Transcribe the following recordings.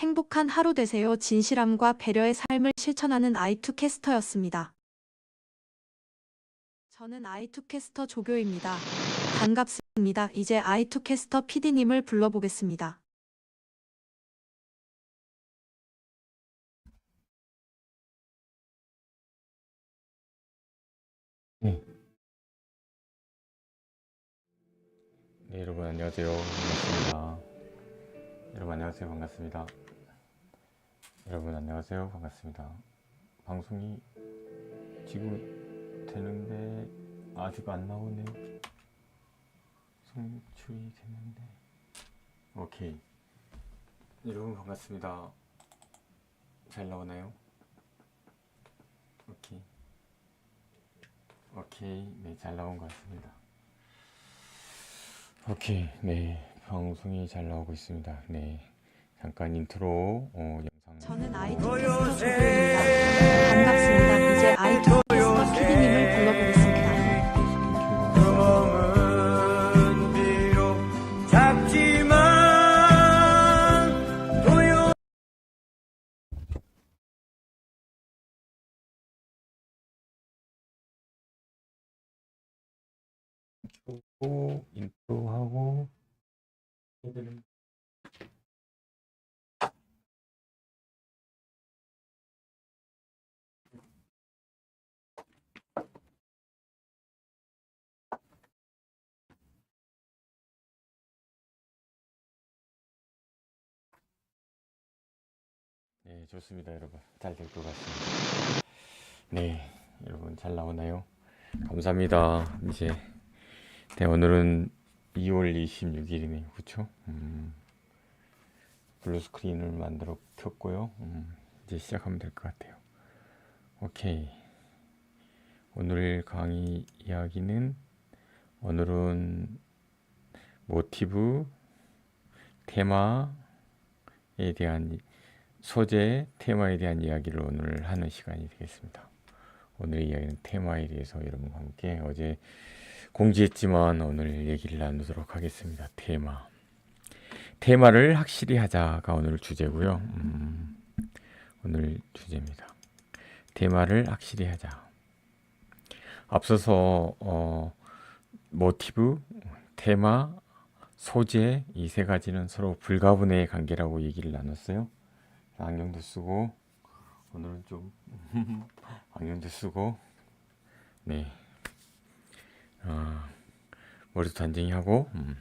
행복한 하루 되세요. 진실함과 배려의 삶을 실천하는 아이투 캐스터였습니다. 저는 아이투 캐스터 조교입니다. 반갑습니다. 이제 아이투 캐스터 PD님을 불러보겠습니다. 네, 여러분 안녕하세요. 반갑습니다. 여러분 안녕하세요. 반갑습니다. 여러분 안녕하세요. 반갑습니다. 방송이 지금 되는데 아직 안 나오네요. 송출이 되는데 오케이. 여러분 반갑습니다. 잘 나오나요? 오케이. 오케이. 네, 잘 나온 것 같습니다. 오케이, 네, 방송이 잘 나오고 있습니다. 네, 잠깐 인트로 어, 영상. 저는 조교입니다. 반갑습니다. 이제 PD님을 불러보겠습니다. 고 인트로하고 네, 좋습니다, 여러분. 잘 될 것 같습니다. 네, 여러분 잘 나오나요? 감사합니다. 이제 네, 오늘은 2월 26일이네요. 그쵸? 음, 블루 스크린을 만들어 켰고요. 음, 이제 시작하면 될 것 같아요. 오케이. 오늘 강의 이야기는 오늘은 모티브, 테마에 대한 이- 소재, 테마에 대한 이야기를 오늘 하는 시간이 되겠습니다. 오늘의 이야기는 테마에 대해서 여러분과 함께 어제 공지했지만 오늘 얘기를 나누도록 하겠습니다. 테마. 테마를 확실히 하자가 오늘 주제고요. 음, 오늘 주제입니다. 테마를 확실히 하자. 앞서서 어, 모티브, 테마, 소재 이 세 가지는 서로 불가분의 관계라고 얘기를 나눴어요. 안경도 쓰고 오늘은 좀 안경도 쓰고 네 어, 머리도 단정히 하고 음,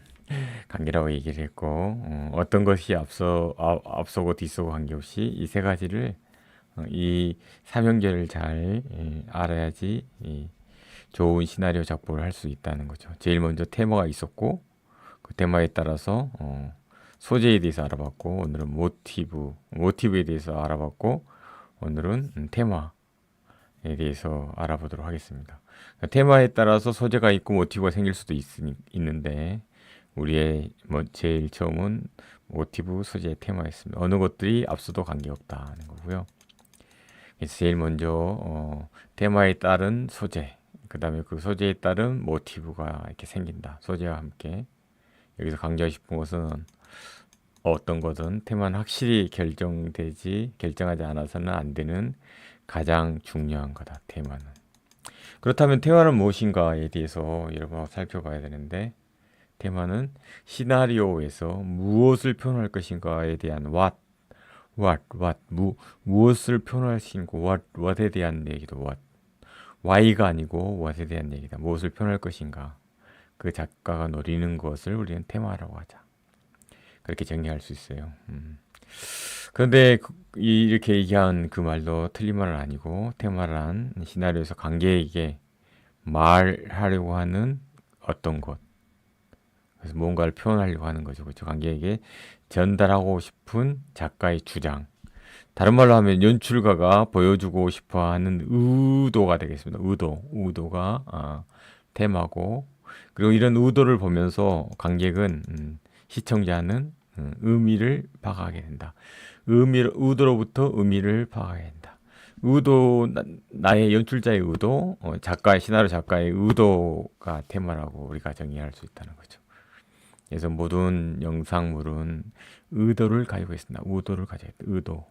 관계라고 얘기를 했고 어, 떤 것이 앞서 아, 앞서고 뒤서고 관계없이 이 세 가지를 어, 이 삼형제를 잘 예, 알아야지 이 좋은 시나리오 작품을 할 수 있다는 거죠. 제일 먼저 테마가 있었고 그 테마에 따라서 어, 소재에 대해서 알아봤고 오늘은 모티브 모티브에 대해서 알아봤고 오늘은 음, 테마에 대해서 알아보도록 하겠습니다. 그러니까 테마에 따라서 소재가 있고 모티브가 생길 수도 있, 있는데 우리의 뭐 제일 처음은 모티브 소재 테마였습니다. 어느 것들이 앞서도 관계없다는 거고요. 그래서 제일 먼저 어, 테마에 따른 소재, 그 다음에 그 소재에 따른 모티브가 이렇게 생긴다. 소재와 함께 여기서 강조하고 싶은 것은 어떤 것은 테마는 확실히 결정되지 결정하지 않아서는 안 되는 가장 중요한 거다. 테마는. 그렇다면 테마는 무엇인가에 대해서 여러분 살펴봐야 되는데 테마는 시나리오에서 무엇을 표현할 것인가에 대한 what, what, what, 무, 무엇을 표현할 것인고 what, what에 대한 얘기도 what, why가 아니고 what에 대한 얘기다. 무엇을 표현할 것인가. 그 작가가 노리는 것을 우리는 테마라고 하자. 그렇게 정리할 수 있어요. 음. 그런데 그- 이- 이렇게 얘기한 그 말도 틀린 말은 아니고 테마란 시나리오에서 관객에게 말하려고 하는 어떤 것 그래서 뭔가를 표현하려고 하는 거죠. 그렇죠? 관객에게 전달하고 싶은 작가의 주장. 다른 말로 하면 연출가가 보여주고 싶어 하는 의도가 되겠습니다. 의도. 의도가 아, 테마고 그리고 이런 의도를 보면서 관객은 음, 시청자는 음, 의미를 파악하게 된다. 의미를 의도로부터 의미를 파악하게 된다. 의도 나, 의 연출자의 의도, 어, 작가의 시나리오 작가의 의도가 테마라고 우리가 정의할 수 있다는 거죠. 그래서 모든 영상물은 의도를 가지고 있습니다. 의도를 가지고 있다. 의도.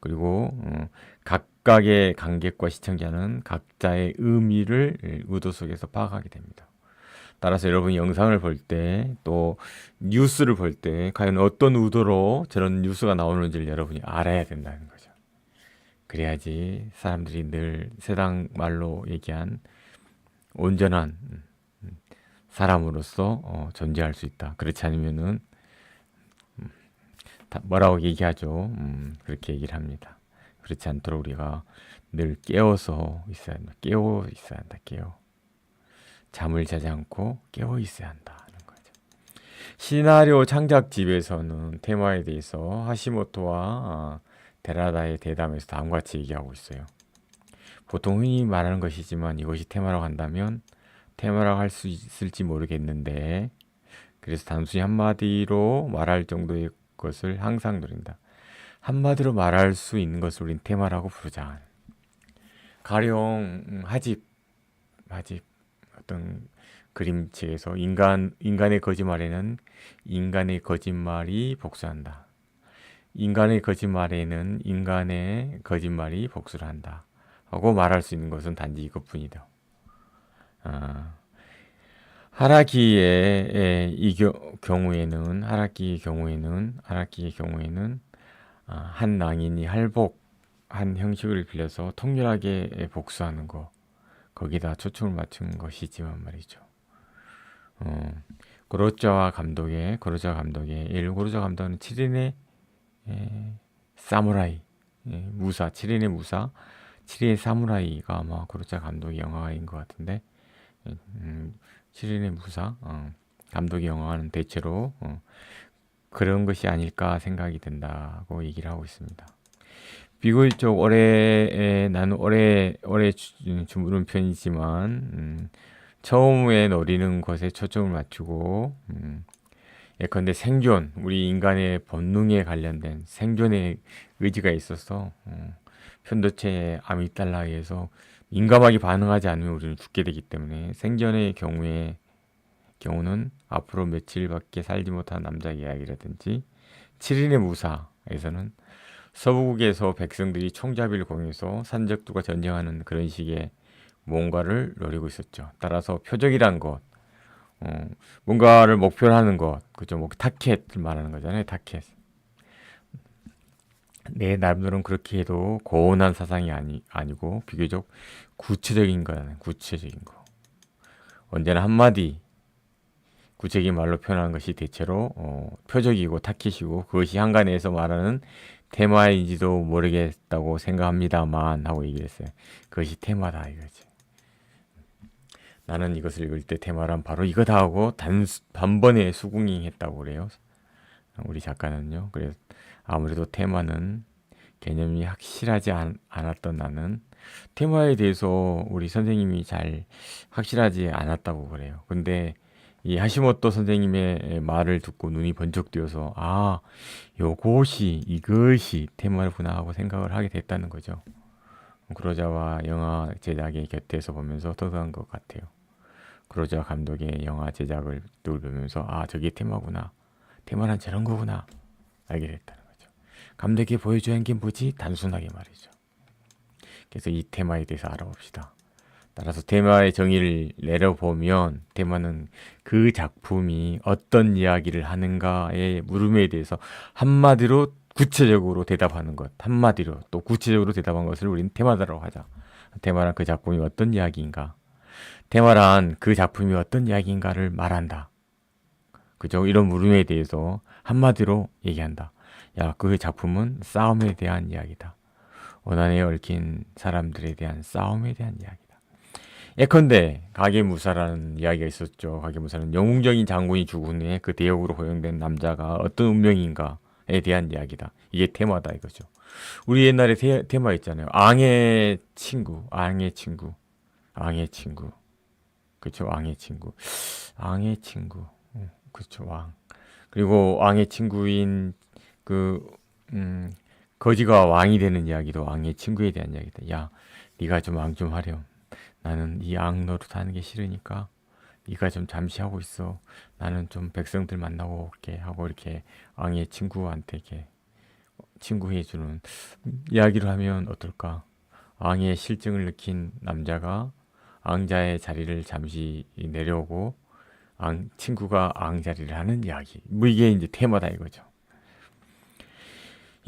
그리고 어, 각각의 관객과 시청자는 각자의 의미를 의도 속에서 파악하게 됩니다. 따라서 여러분이 영상을 볼 때 또 뉴스를 볼 때 과연 어떤 의도로 저런 뉴스가 나오는지를 여러분이 알아야 된다는 거죠. 그래야지 사람들이 늘 세상 말로 얘기한 온전한 음, 음, 사람으로서 어, 존재할 수 있다. 그렇지 않으면은 음, 다 뭐라고 얘기하죠. 음, 그렇게 얘기를 합니다. 그렇지 않도록 우리가 늘 깨어서 있어야 한다. 깨어 있어야 한다. 깨어. 잠을 자지 않고 깨어 있어야 한다는 거죠. 시나리오 창작집에서는 테마에 대해서 하시모토와 아, 데라다의 대담에서 다음과 같이 얘기하고 있어요. 보통 흔히 말하는 것이지만 이것이 테마라고 한다면 테마라고 할 수 있을지 모르겠는데 그래서 단순히 한마디로 말할 정도의 것을 항상 노린다. 한마디로 말할 수 있는 것을 우린 테마라고 부르자. 가령 음, 하집, 하집 어떤 그림책에서 인간 인간의 거짓말에는 인간의 거짓말이 복수한다. 인간의 거짓말에는 인간의 거짓말이 복수를 한다. 하고 말할 수 있는 것은 단지 이것뿐이다. 아, 하라키의 의이 겨- 경우에는 하라키의 경우에는 하라키의 경우에는 아, 한 낭인이 할복 한 형식을 빌려서 통렬하게 복수하는 거 거기다 초점을 맞춘 것이지만 말이죠. 어, 고로자와 감독의 고로자 감독의 일 고로자 감독은 7인의 에, 사무라이 예, 무사 7인의 무사 7인의 사무라이가 아마 고로자 감독의 영화인 것 같은데 음, 7인의 무사 어, 감독의 영화는 대체로 어, 그런 것이 아닐까 생각이 된다고 얘기를 하고 있습니다. 비교적 올해 나는 올해 올해 주- 주무른 편이지만 음, 처음에 노리는 것에 초점을 맞추고 음, 예컨대 생존 우리 인간의 본능에 관련된 생존의 의지가 있어서 어, 편도체의 아미달라에서 민감하게 반응하지 않으면 우리는 죽게 되기 때문에 생존의 경우에 경우는 앞으로 며칠밖에 살지 못한 남자 이야기라든지 7인의 무사에서는 서부국에서 백성들이 총잡이를 공유해서 산적들과 전쟁하는 그런 식의 뭔가를 노리고 있었죠. 따라서 표적이란 것, 어, 뭔가를 목표로 하는 것, 그죠? 뭐 타켓을 말하는 거잖아요. 타켓. 내 나름대로는 그렇게 해도 고온한 사상이 아니 아니고 비교적 구체적인 거잖아요. 구체적인 거. 언제나 한마디 구체적인 말로 표현하는 것이 대체로 어, 표적이고 타켓이고 그것이 한간에서 말하는 테마인지도 모르겠다고 생각합니다만 하고 얘기를 했어요. 그것이 테마다 이거지. 나는 이것을 읽을 때 테마란 바로 이거다 하고 단 단번에 수긍이 했다고 그래요. 우리 작가는요. 그래서 아무래도 테마는 개념이 확실하지 않, 않았던 나는 테마에 대해서 우리 선생님이 잘 확실하지 않았다고 그래요. 근데 이 하시모토 선생님의 말을 듣고 눈이 번쩍 뜨여서 아, 요것이 이것이 테마구나 하고 생각을 하게 됐다는 거죠. 그로자와 영화 제작의 곁에서 보면서 터득한 것 같아요. 그로자 감독의 영화 제작을 늘 보면서 아, 저게 테마구나. 테마란 저런 거구나. 알게 됐다는 거죠. 감독이 보여줘야 하는 게 뭐지? 단순하게 말이죠. 그래서 이 테마에 대해서 알아봅시다. 따라서 테마의 정의를 내려보면 테마는 그 작품이 어떤 이야기를 하는가의 물음에 대해서 한마디로 구체적으로 대답하는 것, 한마디로 또 구체적으로 대답한 것을 우리는 테마다라고 하자. 테마란 그 작품이 어떤 이야기인가, 테마란 그 작품이 어떤 이야기인가를 말한다. 그죠? 이런 물음에 대해서 한마디로 얘기한다. 야, 그 작품은 싸움에 대한 이야기다. 원한에 얽힌 사람들에 대한 싸움에 대한 이야기다. 예컨대 가게무사라는 이야기가 있었죠. 가게무사는 영웅적인 장군이 죽은 후에 그 대역으로 호용된 남자가 어떤 운명인가에 대한 이야기다. 이게 테마다 이거죠. 우리 옛날에 테, 테마 있잖아요. 앙의 친구, 앙의 친구, 앙의 친구. 그렇죠. 왕의 친구. 앙의 친구. 음, 그렇죠. 왕. 그리고 왕의 친구인 그 음, 거지가 왕이 되는 이야기도 왕의 친구에 대한 이야기다. 야, 네가 좀 왕 좀 하렴. 나는 이 악 노릇 하는 게 싫으니까 네가 좀 잠시 하고 있어. 나는 좀 백성들 만나고 올게 하고 이렇게 왕의 친구한테 이렇게 친구해 주는 이야기를 하면 어떨까? 왕의 실증을 느낀 남자가 왕자의 자리를 잠시 내려오고 왕, 친구가 왕 자리를 하는 이야기. 뭐 이게 이제 테마다 이거죠.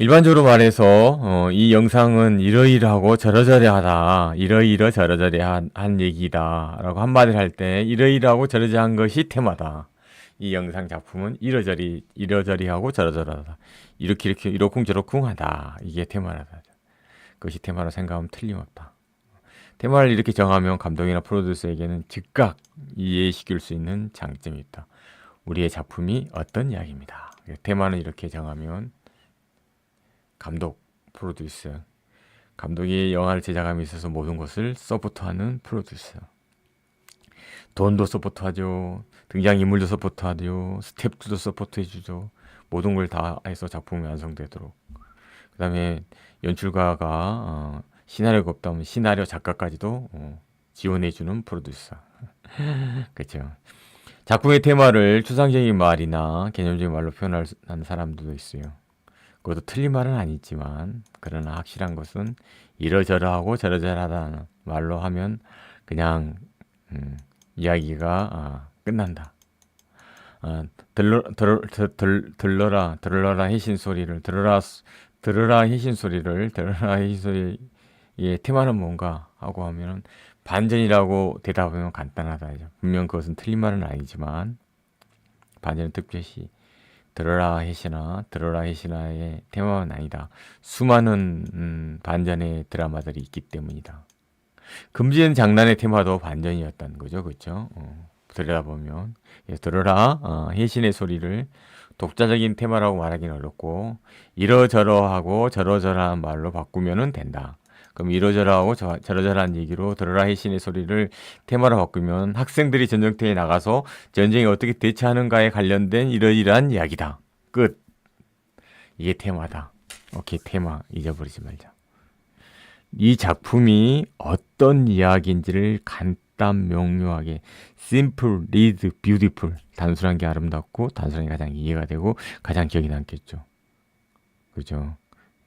일반적으로 말해서 어, 이 영상은 이러이러하고 저러저러하다, 이러이러 저러저러한 한 얘기다 라고 한마디를 할 때 이러이러하고 저러저러한 것이 테마다. 이 영상 작품은 이러저리 이러저리하고 저러저러하다. 이렇게 이렇게 이러쿵 저러쿵하다. 이게 테마다. 그것이 테마라 생각하면 틀림없다. 테마를 이렇게 정하면 감독이나 프로듀서에게는 즉각 이해시킬 수 있는 장점이 있다. 우리의 작품이 어떤 이야기입니다. 테마는 이렇게 정하면 감독, 프로듀서, 감독이 영화를 제작함에 있어서 모든 것을 서포트하는 프로듀서. 돈도 서포트하죠. 등장 인물도 서포트하죠. 스텝도 서포트해주죠. 모든 걸 다 해서 작품이 완성되도록. 그 다음에 연출가가 어, 시나리오가 없다면 시나리오 작가까지도 어, 지원해주는 프로듀서. 그렇죠. 작품의 테마를 추상적인 말이나 개념적인 말로 표현하는 사람들도 있어요. 그것도 틀린 말은 아니지만 그러나 확실한 것은 이러저러하고 저러저러하다는 말로 하면 그냥 음, 이야기가 아, 끝난다. 아, 들러, 들러, 들, 들러라 들러라 해신 소리를 들어라 들으라 해신 소리를 들으라 해신 소리의 테마는 뭔가 하고 하면은 반전이라고 대답하면 간단하다. 분명 그것은 틀린 말은 아니지만 반전은 특별시 들어라 해시나 들어라 해시나의 테마는 아니다. 수많은 음, 반전의 드라마들이 있기 때문이다. 금지된 장난의 테마도 반전이었다는 거죠, 그렇죠? 어, 들여다보면 예, 들어라 어, 해신의 소리를 독자적인 테마라고 말하기는 어렵고 이러저러하고 저러저러한 말로 바꾸면은 된다. 그럼 이러저러하고 저, 저러저러한 얘기로 들어라 해신의 소리를 테마로 바꾸면 학생들이 전쟁터에 나가서 전쟁에 어떻게 대처하는가에 관련된 이러이러한 이야기다. 끝. 이게 테마다. 오케이, 테마 잊어버리지 말자. 이 작품이 어떤 이야기인지를 간단 명료하게 simple, read, beautiful 단순한 게 아름답고 단순한 게 가장 이해가 되고 가장 기억에 남겠죠. 그죠?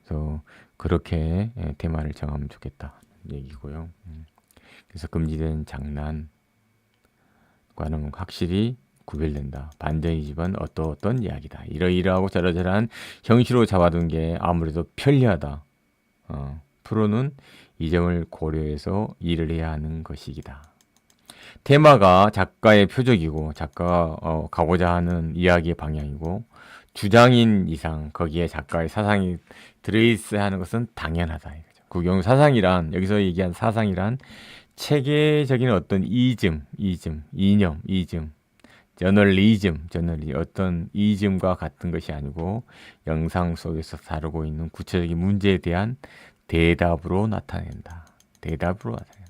그래서 그렇게 예, 테마를 정하면 좋겠다 얘기고요. 음. 그래서 금지된 장난과는 확실히 구별된다. 반전이지만 어떤 어떤 이야기다. 이러이러하고 저러저러한 형식으로 잡아둔 게 아무래도 편리하다. 어, 프로는 이 점을 고려해서 일을 해야 하는 것이기다. 테마가 작가의 표적이고 작가가 어, 가고자 하는 이야기의 방향이고 주장인 이상 거기에 작가의 사상이 들어있어야 하는 것은 당연하다. 경우 사상이란 여기서 얘기한 사상이란 체계적인 어떤 이즘, 이즘, 이념, 이즘, 저널리즘, 저널리 어떤 이즘과 같은 것이 아니고 영상 속에서 다루고 있는 구체적인 문제에 대한 대답으로 나타낸다. 대답으로 나타낸다.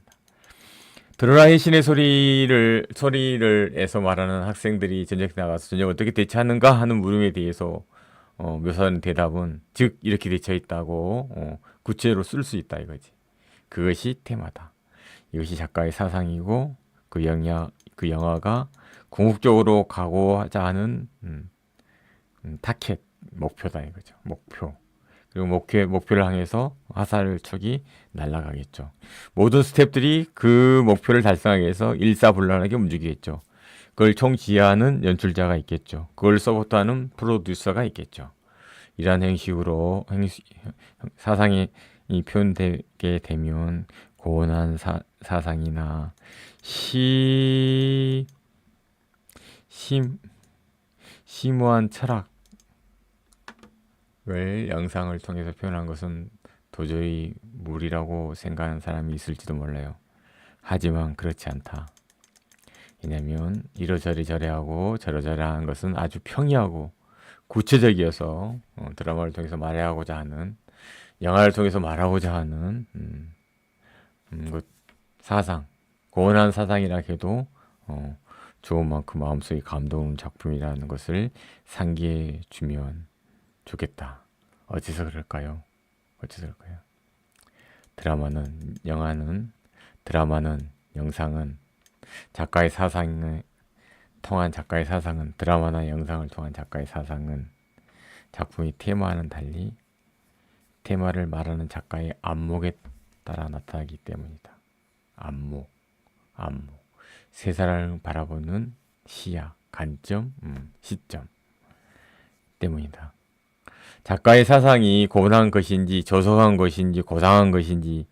드러나의 신의 소리를 소리를 에서 말하는 학생들이 전쟁에 나가서 전쟁 어떻게 대처하는가 하는 물음에 대해서 어, 묘사하는 대답은 즉 이렇게 대처했다고 어, 구체로 쓸 수 있다 이거지. 그것이 테마다. 이것이 작가의 사상이고 그 영화 그 영화가 궁극적으로 가고자 하는 음, 음, 타켓 목표다 이거죠. 목표. 그리고 목표 목표를 향해서 화살 촉이 날아가겠죠. 모든 스탭들이 그 목표를 달성하기 위해서 일사불란하게 움직이겠죠. 그걸 총지휘하는 연출자가 있겠죠. 그걸 서포트하는 프로듀서가 있겠죠. 이러한 형식으로 행시, 사상이 이 표현되게 되면 고온한 사, 사상이나 시, 심, 심오한 철학 을 영상을 통해서 표현한 것은 도저히 무리라고 생각하는 사람이 있을지도 몰라요. 하지만 그렇지 않다. 왜냐면 이러저리 저래하고 저러저러한 것은 아주 평이하고 구체적이어서 어, 드라마를 통해서 말하고자 하는 영화를 통해서 말하고자 하는 음, 음, 그 사상 고원한 사상이라 해도 어, 좋은 만큼 마음속에 감동하는 작품이라는 것을 상기해 주면 좋겠다. 어째서 그럴까요? 어째서 그럴까요? 드라마는 영화는 드라마는 영상은 작가의 사상에 통한 작가의 사상은 드라마나 영상을 통한 작가의 사상은 작품의 테마와는 달리 테마를 말하는 작가의 안목에 따라 나타나기 때문이다. 안목, 안목. 세상을 바라보는 시야, 관점, 음, 시점 때문이다. 작가의 사상이 고상한 것인지 저속한 것인지 고상한 것인지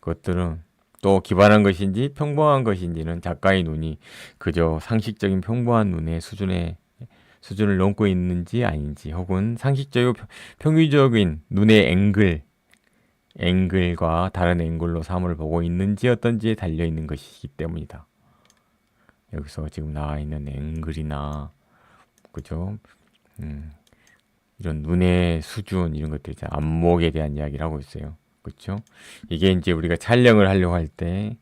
그것들은 또 기발한 것인지 평범한 것인지는 작가의 눈이 그저 상식적인 평범한 눈의 수준의 수준을 넘고 있는지 아닌지 혹은 상식적이고 평- 평균적인 눈의 앵글 앵글과 다른 앵글로 사물을 보고 있는지 어떤지에 달려 있는 것이기 때문이다. 여기서 지금 나와 있는 앵글이나 그죠? 음, 이런 눈의 수준 이런 것들 이제 안목에 대한 이야기를 하고 있어요. 그렇죠? 이게 이제 우리가 촬영을 하려고 할 때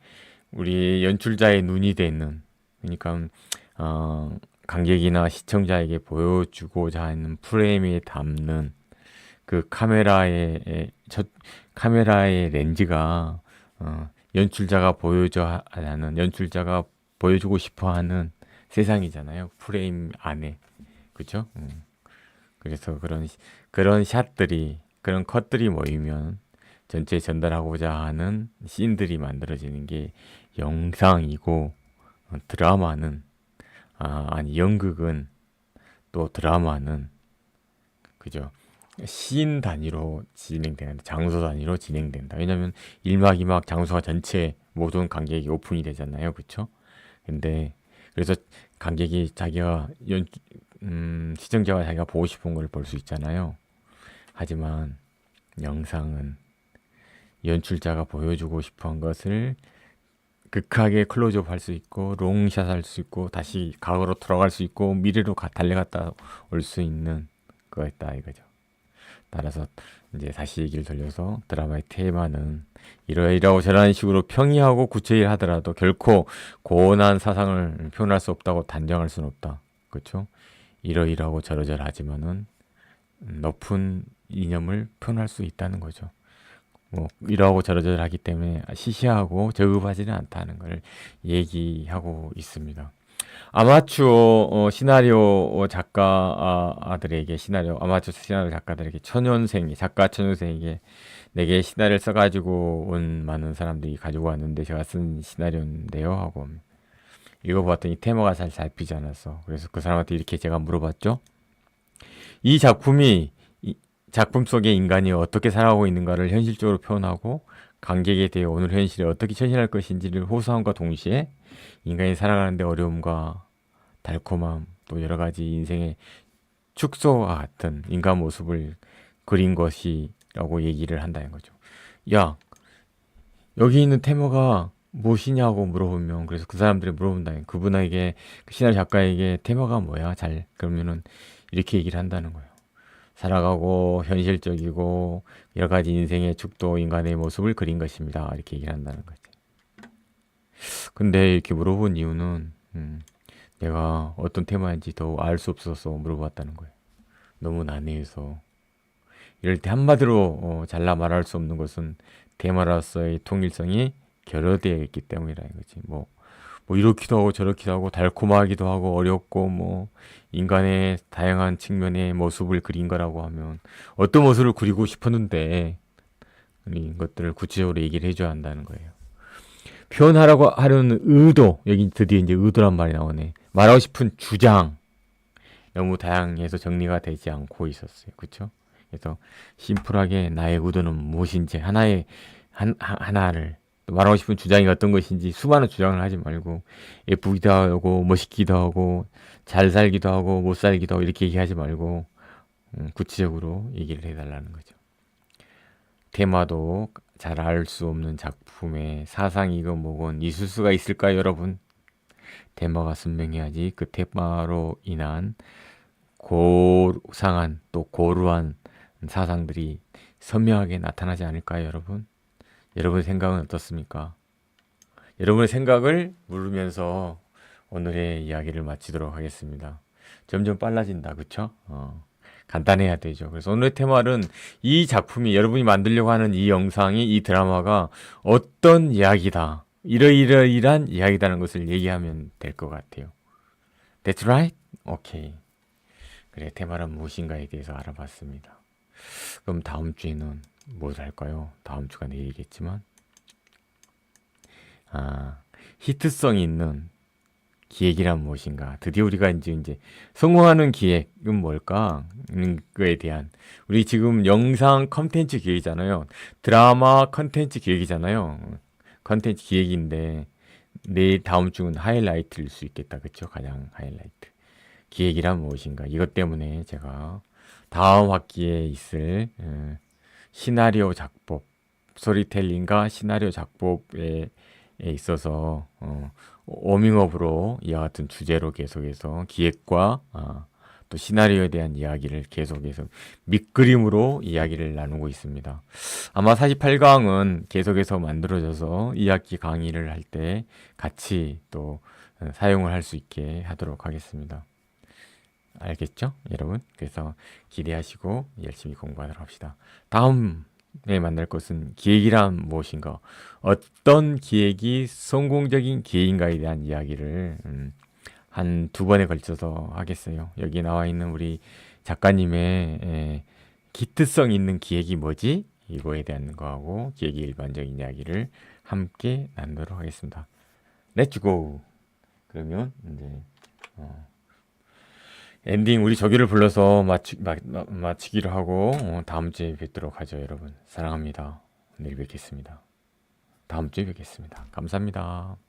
우리 연출자의 눈이 되는 그러니까 어, 관객이나 시청자에게 보여주고자 하는 프레임에 담는 그 카메라의 에, 저, 카메라의 렌즈가 어, 연출자가 보여줘 하는 연출자가 보여주고 싶어하는 세상이잖아요. 프레임 안에 그렇죠? 음. 그래서 그런 시- 그런 샷들이 그런 컷들이 모이면 전체 전달하고자 하는 씬들이 만들어지는 게 영상이고 어, 드라마는 아, 아니 연극은 또 드라마는 그죠 씬 단위로 진행되는데 장소 단위로 진행된다. 왜냐하면 1막 2막 장소가 전체 모든 관객이 오픈이 되잖아요, 그렇죠? 근데 그래서 관객이 자기가 연 음, 시청자가 자기가 보고 싶은 걸 볼 수 있잖아요. 하지만 영상은 연출자가 보여주고 싶은 것을 극하게 클로즈업 할 수 있고 롱샷 할 수 있고 다시 과거로 돌아갈 수 있고 미래로 가, 달려갔다 올 수 있는 거였다 이거죠. 따라서 이제 다시 얘기를 돌려서 드라마의 테마는 이러이러하고 저러한 식으로 평이하고 구체하더라도 결코 고온한 사상을 표현할 수 없다고 단정할 수는 없다. 그렇죠? 이러이러하고 저러저러하지만은 높은 이념을 표현할 수 있다는 거죠. 뭐 이러하고 저러저러하기 때문에 시시하고 저급하지는 않다는 걸 얘기하고 있습니다. 아마추어 어, 시나리오 작가들에게 시나리오 아마추어 시나리오 작가들에게 천연생 작가 천연생에게 내게 시나리오를 써가지고 온 많은 사람들이 가지고 왔는데 제가 쓴 시나리오인데요 하고 읽어봤더니 테마가 잘 잡히지 않았어. 그래서 그 사람한테 이렇게 제가 물어봤죠. 이 작품이 이 작품 속의 인간이 어떻게 살아가고 있는가를 현실적으로 표현하고 관객에 대해 오늘 현실에 어떻게 처신할 것인지를 호소함과 동시에 인간이 살아가는데 어려움과 달콤함 또 여러 가지 인생의 축소와 같은 인간 모습을 그린 것이라고 얘기를 한다는 거죠. 야 여기 있는 테마가 무엇이냐고 물어보면 그래서 그 사람들이 물어본다. 그분에게 그 시나리오 작가에게 테마가 뭐야? 잘 그러면은 이렇게 얘기를 한다는 거예요. 살아가고 현실적이고 여러 가지 인생의 축도 인간의 모습을 그린 것입니다. 이렇게 얘기를 한다는 거지. 근데 이렇게 물어본 이유는 음, 내가 어떤 테마인지 더 알 수 없어서 물어봤다는 거예요. 너무 난해해서 이럴 때 한마디로 어, 잘라 말할 수 없는 것은 테마로서의 통일성이 결여되어 있기 때문이라는 거지. 뭐, 뭐 이렇기도 하고 저렇기도 하고 달콤하기도 하고 어렵고 뭐 인간의 다양한 측면의 모습을 그린 거라고 하면 어떤 모습을 그리고 싶었는데 이 것들을 구체적으로 얘기를 해줘야 한다는 거예요. 표현하라고 하려는 의도 여기 드디어 이제 의도란 말이 나오네. 말하고 싶은 주장 너무 다양해서 정리가 되지 않고 있었어요. 그렇죠? 그래서 심플하게 나의 의도는 무엇인지 하나의 한, 하- 하나를 말하고 싶은 주장이 어떤 것인지 수많은 주장을 하지 말고 예쁘기도 하고 멋있기도 하고 잘 살기도 하고 못 살기도 하고 이렇게 얘기하지 말고 음, 구체적으로 얘기를 해달라는 거죠. 테마도 잘 알 수 없는 작품의 사상이건 뭐건 있을 수가 있을까요, 여러분? 테마가 선명해야지 그 테마로 인한 고상한 또 고루한 사상들이 선명하게 나타나지 않을까요, 여러분? 여러분 생각은 어떻습니까? 여러분의 생각을 물으면서 오늘의 이야기를 마치도록 하겠습니다. 점점 빨라진다, 그쵸? 어, 간단해야 되죠. 그래서 오늘의 테마는 이 작품이 여러분이 만들려고 하는 이 영상이 이 드라마가 어떤 이야기다, 이러이러이란 이야기다는 것을 얘기하면 될 것 같아요. That's right. 오케이. 그래, 테마란 무엇인가에 대해서 알아봤습니다. 그럼 다음 주에는 뭘 할까요? 다음 주가 내일이겠지만. 아, 히트성 있는 기획이란 무엇인가? 드디어 우리가 이제 이제 성공하는 기획은 뭘까? 는 거에 대한 우리 지금 영상 컨텐츠 기획이잖아요. 드라마 컨텐츠 기획이잖아요. 컨텐츠 기획인데 내일 다음 주는 하이라이트일 수 있겠다. 그렇죠? 가장 하이라이트. 기획이란 무엇인가? 이것 때문에 제가 다음 학기에 있을 어, 시나리오 작법, 스토리텔링과 시나리오 작법에 에 있어서 어, 워밍업으로 이와 같은 주제로 계속해서 기획과 아, 또 시나리오에 대한 이야기를 계속해서 밑그림으로 이야기를 나누고 있습니다. 아마 48강은 계속해서 만들어져서 2학기 강의를 할 때 같이 또 어, 사용을 할 수 있게 하도록 하겠습니다. 알겠죠? 여러분? 그래서 기대하시고 열심히 공부하도록 합시다. 다음에 만날 것은 기획이란 무엇인가? 어떤 기획이 성공적인 기획인가에 대한 이야기를 음, 한두 번에 걸쳐서 하겠어요. 여기 나와 있는 우리 작가님의 에, 기트성 있는 기획이 뭐지? 이거에 대한 거하고 기획의 일반적인 이야기를 함께 나누도록 하겠습니다. Go. 그러면 이제 어, 엔딩 우리 저기를 불러서 마치, 마, 마, 마치기로 하고 어, 다음 주에 뵙도록 하죠, 여러분. 사랑합니다. 내일 뵙겠습니다. 다음 주에 뵙겠습니다. 감사합니다.